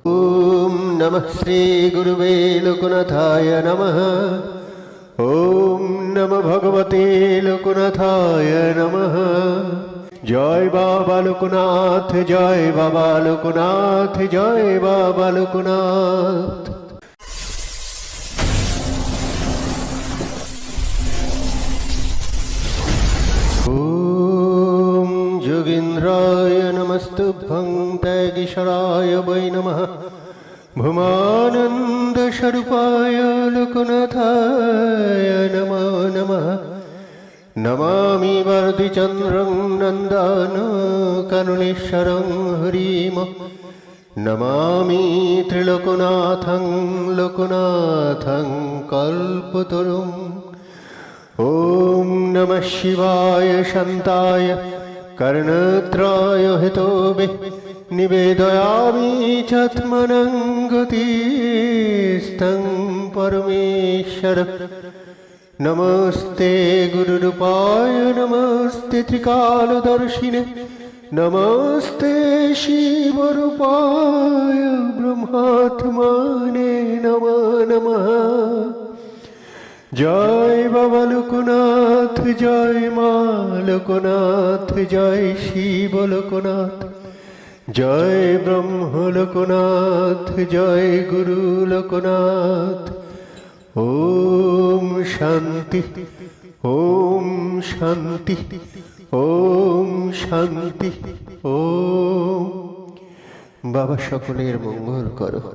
ॐ नमः श्रीगुरुवे लोकनाथाय नमः ॐ नम भगवते লোকনাথায় নমঃ জয় বাবা লোকনাথ জয় বাবা লোকনাথ জয় বাবা লোকনাথ ॐ योगीन्द्राय नमस्तुभ्यं तैगीश्वराय वै नमः भुमानन्दस्वरूपाय लोकनाथाय नमो नमः नमामि वर्धिचन्द्रं नन्दानकारुणेश्वरं हरिम नमामि त्रिलोकनाथं लोकनाथं कल्पतरुम् ॐ नमः शिवाय शान्ताय कर्णत्राय हितोभे निवेदयामि चात्मनं गतिस्तं परमेश्वर नमस्ते गुरुरूपाय नमस्ते त्रिकालदर्शिने नमस्ते शिवरूपाय ब्रह्मात्मने नमो नमः জয় বাবা লোকনাথ, জয় মা লোকনাথ, জয় শিব লোকনাথ, জয় ব্রহ্ম লোকনাথ, জয় গুরু লোকনাথ। ওম শান্তি ওম শান্তি ওম শান্তি, ওম। বাবা সকলের মঙ্গল করো।